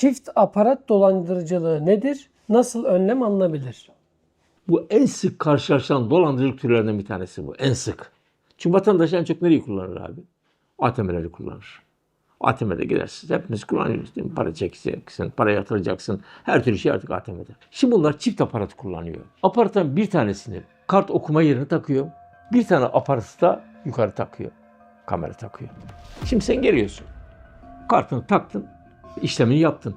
Çift aparat dolandırıcılığı nedir? Nasıl önlem alınabilir? Bu en sık karşılaşılan dolandırıcılık türlerinden bir tanesi bu. En sık. Çünkü vatandaş en çok nereyi kullanır abi? ATM'leri kullanır. ATM'de gidersiniz. Hepimiz kullanıyoruz değil mi? Para çekeceksin, para yatıracaksın. Her türlü şey artık ATM'de. Şimdi bunlar çift aparat kullanıyor. Aparatın bir tanesini kart okuma yerine takıyor. Bir tane aparatı da yukarı takıyor. Kamera takıyor. Şimdi sen geliyorsun. Kartını taktın. İşlemini yaptın.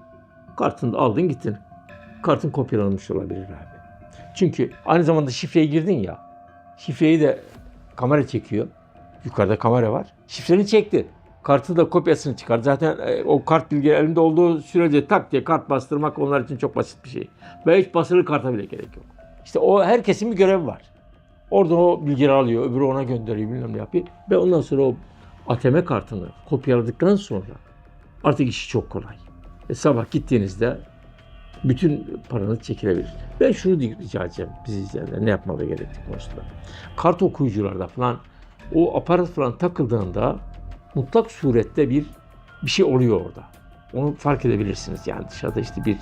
Kartını aldın gittin. Kartın kopyalanmış olabilir abi. Çünkü aynı zamanda şifreyi girdin ya. Şifreyi de kamera çekiyor. Yukarıda kamera var. Şifreni çekti. Kartı da kopyasını çıkar. Zaten e, o kart bilgi elinde olduğu sürece tak diye kart bastırmak onlar için çok basit bir şey. Ve hiç basılı karta bile gerek yok. İşte o herkesin bir görevi var. Oradan o bilgileri alıyor, öbürü ona gönderiyor, bilmem ne yapıyor. Ve ondan sonra o ATM kartını kopyaladıktan sonra artık işi çok kolay. E, sabah gittiğinizde bütün paranız çekilebilir. Ben şunu rica edeceğim biz izleyenler ne yapmalı gerektiği konusunda. Kart okuyucularda falan o aparat falan takıldığında mutlak surette bir bir şey oluyor orada. Onu fark edebilirsiniz. Yani dışarıda işte bir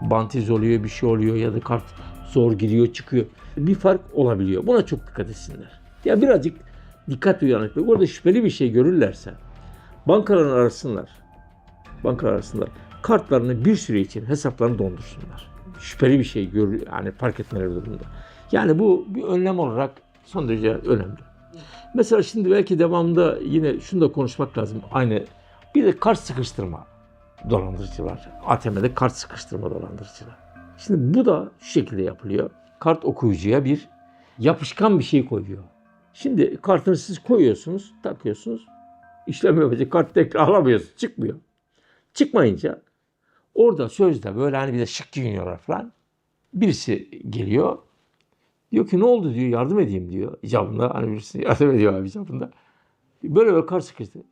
bantiz oluyor, bir şey oluyor ya da kart zor giriyor, çıkıyor. Bir fark olabiliyor. Buna çok dikkat etsinler. Ya birazcık dikkat uyanıklık. Orada şüpheli bir şey görürlerse bankaların arasınlar. Bankalar arasınlar. Kartlarını bir süre için hesaplarını dondursunlar. Şüpheli bir şey gör, yani fark etmeleri durumunda. Yani bu bir önlem olarak son derece önemli. Mesela şimdi belki devamında yine şunu da konuşmak lazım. Aynı bir de kart sıkıştırma dolandırıcılar. ATM'de kart sıkıştırma dolandırıcılar. Şimdi bu da şu şekilde yapılıyor. Kart okuyucuya bir yapışkan bir şey koyuyor. Şimdi kartını siz koyuyorsunuz, takıyorsunuz. İşlem yapacak. Kart tekrar alamıyorsunuz. Çıkmıyor. Çıkmayınca orada sözde böyle hani bir de şık giyiniyorlar falan. Birisi geliyor. Diyor ki ne oldu diyor yardım edeyim diyor. İcabında hani birisi yardım ediyor abi icabında. Böyle böyle kart sıkıştı.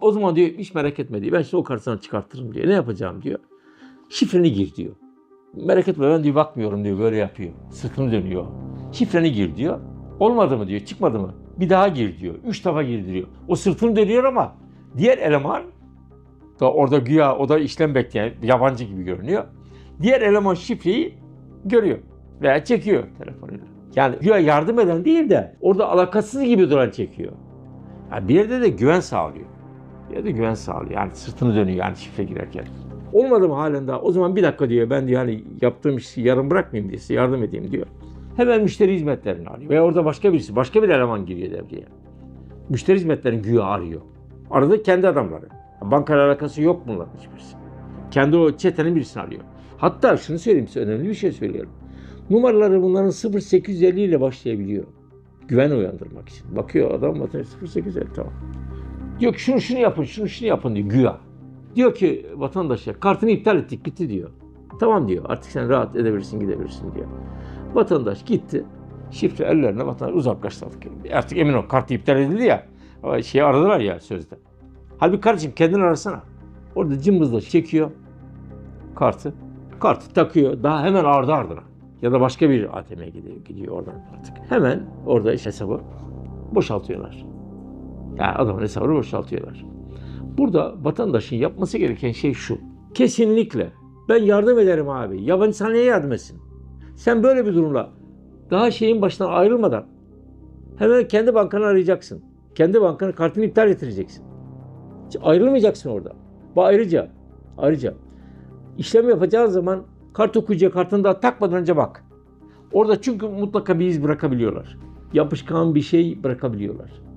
O zaman diyor hiç merak etme diyor. Ben şimdi o kartı sana çıkartırım diyor. Ne yapacağım diyor. Şifreni gir diyor. Merak etme ben diyor bakmıyorum diyor böyle yapıyor. Sırtını dönüyor. Şifreni gir diyor. Olmadı mı diyor çıkmadı mı? Bir daha gir diyor. Üç defa gir diyor. O sırtını dönüyor ama diğer eleman da orada güya o da işlem bekleyen yabancı gibi görünüyor. Diğer eleman şifreyi görüyor veya çekiyor telefonuyla. Yani güya yardım eden değil de orada alakasız gibi duran çekiyor. Yani bir yerde de güven sağlıyor. Bir yerde güven sağlıyor. Yani sırtını dönüyor yani şifre girerken. Olmadı mı halen daha? O zaman bir dakika diyor ben diyor hani yaptığım işi yarım bırakmayayım diye size yardım edeyim diyor. Hemen müşteri hizmetlerini arıyor. Veya orada başka birisi, başka bir eleman giriyor devreye. Müşteri hizmetlerini güya arıyor. Aradı kendi adamları. Bankayla alakası yok bunların hiçbirisi. Kendi o çetenin birisini arıyor. Hatta şunu söyleyeyim size önemli bir şey söylüyorum. Numaraları bunların 0850 ile başlayabiliyor. Güven uyandırmak için. Bakıyor adam vatandaş 0850 tamam. Diyor ki şunu şunu yapın, şunu şunu yapın diyor güya. Diyor ki vatandaşa kartını iptal ettik bitti diyor. Tamam diyor artık sen rahat edebilirsin gidebilirsin diyor. Vatandaş gitti. Şifre ellerine vatandaş uzaklaştırdık. Artık emin ol kartı iptal edildi ya. O Şeyi aradılar ya sözde. Halbuki kardeşim kendini arasana. Orada cımbızla çekiyor kartı. Kartı takıyor daha hemen ardı ardına. Ya da başka bir ATM'ye gidiyor, gidiyor oradan artık. Hemen orada iş hesabı boşaltıyorlar. Yani adamın hesabını boşaltıyorlar. Burada vatandaşın yapması gereken şey şu. Kesinlikle ben yardım ederim abi. Yabancı sana niye yardım etsin? Sen böyle bir durumla daha şeyin başından ayrılmadan hemen kendi bankanı arayacaksın. Kendi bankanın kartını iptal ettireceksin. Ayrılmayacaksın orada. Bu ayrıca, ayrıca işlem yapacağın zaman kart okuyucuya kartını daha takmadan önce bak. Orada çünkü mutlaka bir iz bırakabiliyorlar. Yapışkan bir şey bırakabiliyorlar.